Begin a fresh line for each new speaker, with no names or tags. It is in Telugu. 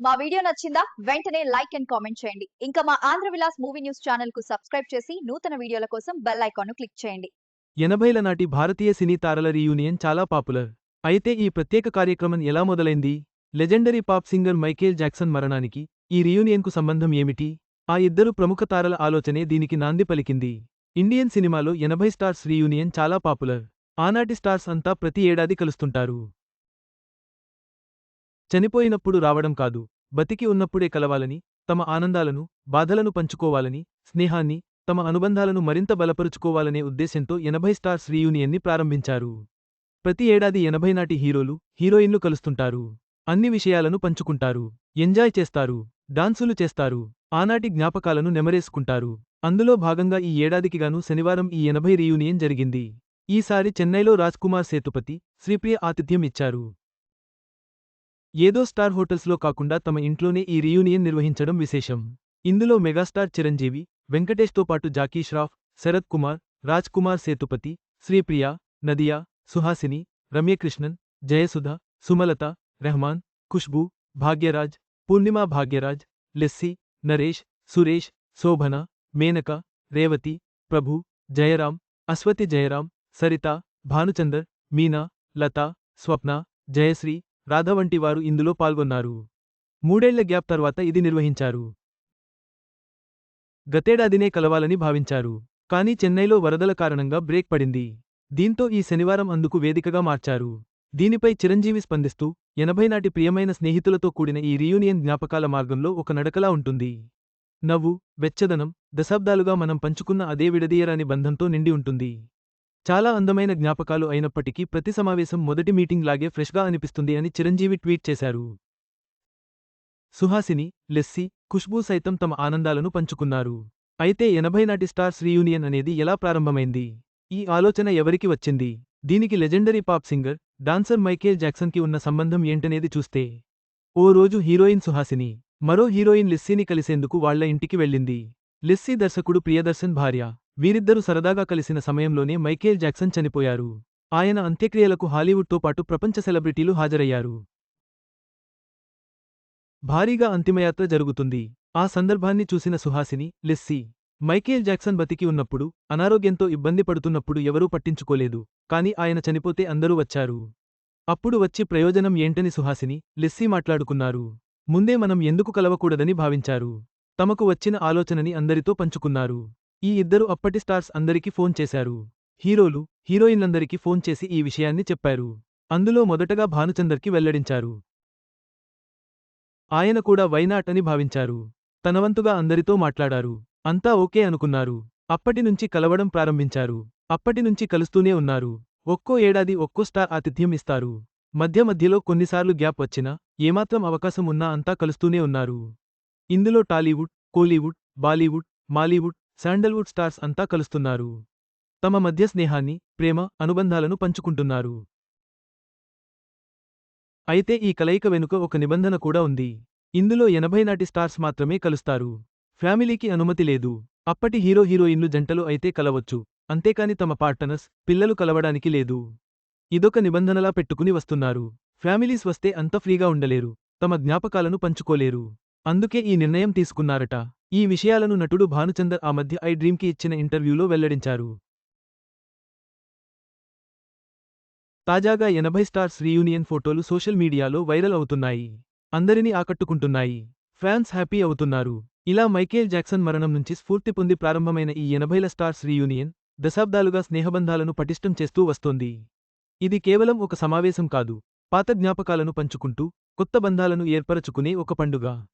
మా వీడియో నచ్చిందా వెంటనే లైక్ అండ్ కామెంట్ చేయండి. ఇంకా మా ఆంధ్ర విలాస్ మూవీ న్యూస్ ఛానల్కు సబ్స్క్రైబ్ చేసి నూతన వీడియోల కోసం బెల్ ఐకాన్ను క్లిక్ చేయండి.
ఎనభైల నాటి భారతీయ సినీ తారల రీయూనియన్ చాలా పాపులర్. అయితే ఈ ప్రత్యేక కార్యక్రమం ఎలా మొదలైంది? Legendary pop singer Michael Jackson మరణానికి ఈ రీయూనియన్కు సంబంధం ఏమిటి? ఆ ఇద్దరు ప్రముఖ తారల ఆలోచనే దీనికి నాంది పలికింది. ఇండియన్ సినిమాలో ఎనభై స్టార్స్ రీయూనియన్ చాలా పాపులర్. ఆనాటి స్టార్స్ అంతా ప్రతి ఏడాది కలుస్తుంటారు. చనిపోయినప్పుడు రావడం కాదు. బతికి ఉన్నప్పుడే కలవాలని తమ ఆనందాలను బాధలను పంచుకోవాలని స్నేహాన్ని తమ అనుబంధాలను మరింత బలపరుచుకోవాలనే ఉద్దేశంతో ఎనభై స్టార్స్ రీయూనియన్ని ప్రారంభించారు. ప్రతి ఏడాది ఎనభై నాటి హీరోలు హీరోయిన్లు కలుస్తుంటారు. అన్ని విషయాలను పంచుకుంటారు. ఎంజాయ్ చేస్తారు. డాన్సులు చేస్తారు. ఆనాటి జ్ఞాపకాలను నెమరేసుకుంటారు. అందులో భాగంగా ఈ ఏడాదికిగాను శనివారం ఈ ఎనభై రీయూనియన్ జరిగింది. ఈసారి చెన్నైలో రాజ్కుమార్ సేతుపతి శ్రీప్రియ ఆతిథ్యం ఇచ్చారు. ఏదో స్టార్ హోటల్స్లో కాకుండా తమ ఇంట్లోనే ఈ రీయూనియన్ నిర్వహించడం విశేషం ఇందులో మెగాస్టార్ చిరంజీవి వెంకటేష్తో పాటు జాకీ ష్రాఫ్ శరత్ కుమార్ రాజ్ కుమార్ సేతుపతి శ్రీప్రియ నదియా సుహాసిని రమ్యకృష్ణన్ జయసుధ సుమలత రెహమాన్ ఖుష్బూ భాగ్యరాజ్ పూర్ణిమా భాగ్యరాజ్ లెస్సి నరేష్ సురేష్ శోభన మేనక రేవతి ప్రభు జయరాం అశ్వతి జయరాం సరిత భానుచందర్ మీనా లత స్వప్న జయశ్రీ రాధ వంటి వారు ఇందులో పాల్గొన్నారు. మూడేళ్ళ గ్యాప్ తర్వాత ఇది నిర్వహించారు. గతేడాదినే కలవాలని భావించారు. కానీ చెన్నైలో వరదల కారణంగా బ్రేక్ పడింది. దీంతో ఈ శనివారం అందుకు వేదికగా మార్చారు. దీనిపై చిరంజీవి స్పందిస్తూ ఎనభై నాటి ప్రియమైన స్నేహితులతో కూడిన ఈ రీయూనియన్ జ్ఞాపకాల మార్గంలో ఒక నడకలా ఉంటుంది. నవ్వు వెచ్చదనం దశాబ్దాలుగా మనం పంచుకున్న అదే విడదీయరాని బంధంతో నిండి ఉంటుంది. చాలా అందమైన జ్ఞాపకాలు అయినప్పటికీ ప్రతి సమావేశం మొదటి మీటింగ్ లాగే ఫ్రెష్గా అనిపిస్తుంది అని చిరంజీవి ట్వీట్ చేశారు. సుహాసిని లెస్సి ఖుష్బూ సైతం తమ ఆనందాలను పంచుకున్నారు. అయితే ఎనభై నాటి స్టార్స్ రీయూనియన్ అనేది ఎలా ప్రారంభమైంది? ఈ ఆలోచన ఎవరికి వచ్చింది? దీనికి legendary pop singer dancer Michael జాక్సన్కి ఉన్న సంబంధం ఏంటనేది చూస్తే. ఓ రోజు హీరోయిన్ సుహాసిని మరో హీరోయిన్ లిస్సీని కలిసేందుకు వాళ్ళ ఇంటికి వెళ్ళింది. లిస్సీ దర్శకుడు ప్రియదర్శన్ భార్య. వీరిద్దరూ సరదాగా కలిసిన సమయంలోనే మైకేల్ జాక్సన్ చనిపోయారు. ఆయన అంత్యక్రియలకు హాలీవుడ్తో పాటు ప్రపంచ సెలబ్రిటీలు హాజరయ్యారు. భారీగా అంతిమయాత్ర జరుగుతుంది. ఆ సందర్భాన్ని చూసిన సుహాసిని లెస్సీ మైకేల్ జాక్సన్ బతికి ఉన్నప్పుడు అనారోగ్యంతో ఇబ్బంది పడుతున్నప్పుడు ఎవరూ పట్టించుకోలేదు. కాని ఆయన చనిపోతే అందరూ వచ్చారు. అప్పుడు వచ్చి ప్రయోజనం ఏంటని సుహాసిని లెస్సీ మాట్లాడుకున్నారు. ముందే మనం ఎందుకు కలవకూడదని భావించారు. తమకు వచ్చిన ఆలోచనని అందరితో పంచుకున్నారు. ఈ ఇద్దరు అప్పటి స్టార్స్ అందరికీ ఫోన్ చేశారు. హీరోలు హీరోయిన్లందరికీ ఫోన్ చేసి ఈ విషయాన్ని చెప్పారు. అందులో మొదటగా భానుచందర్కి వెల్లడించారు. ఆయన కూడా వైనాట్ అని భావించారు. తనవంతుగా అందరితో మాట్లాడారు. అంతా ఓకే అనుకున్నారు. అప్పటినుంచి కలవడం ప్రారంభించారు. అప్పటినుంచి కలుస్తూనే ఉన్నారు. ఒక్కో ఏడాది ఒక్కో స్టార్ ఆతిథ్యం ఇస్తారు. మధ్య మధ్యలో కొన్నిసార్లు గ్యాప్ వచ్చినా ఏమాత్రం అవకాశం ఉన్నా అంతా కలుస్తూనే ఉన్నారు. ఇందులో టాలీవుడ్ కోలీవుడ్ బాలీవుడ్ మాలీవుడ్ శాండల్వుడ్ స్టార్స్ అంతా కలుస్తున్నారు. తమ మధ్య స్నేహాన్ని ప్రేమ అనుబంధాలను పంచుకుంటున్నారు. అయితే ఈ కలయిక వెనుక ఒక నిబంధన కూడా ఉంది. ఇందులో ఎనభై నాటి స్టార్స్ మాత్రమే కలుస్తారు. ఫ్యామిలీకి అనుమతి లేదు. అప్పటి హీరో హీరోయిన్లు జంటలు అయితే కలవచ్చు. అంతేకాని తమ పార్టనర్స్ పిల్లలు కలవడానికి లేదు. ఇదొక నిబంధనలా పెట్టుకుని వస్తున్నారు. ఫ్యామిలీస్ వస్తే అంత ఫ్రీగా ఉండలేరు. తమ జ్ఞాపకాలను పంచుకోలేరు. అందుకే ఈ నిర్ణయం తీసుకున్నారట. ఈ విషయాలను నటుడు భానుచందర్ ఆ మధ్య ఐ డ్రీమ్కి ఇచ్చిన ఇంటర్వ్యూలో వెల్లడించారు. తాజాగా ఎనభై స్టార్స్ రీయూనియన్ ఫోటోలు సోషల్ మీడియాలో వైరల్ అవుతున్నాయి. అందరినీ ఆకట్టుకుంటున్నాయి. ఫ్యాన్స్ హ్యాపీ అవుతున్నారు. ఇలా మైకేల్ జాక్సన్ మరణం నుంచి స్ఫూర్తి పొంది ప్రారంభమైన ఈ ఎనభైల స్టార్స్ రీయూనియన్ దశాబ్దాలుగా స్నేహబంధాలను పటిష్టం చేస్తూ వస్తోంది. ఇది కేవలం ఒక సమావేశం కాదు. పాత జ్ఞాపకాలను పంచుకుంటూ కొత్త బంధాలను ఏర్పరచుకునే ఒక పండుగ.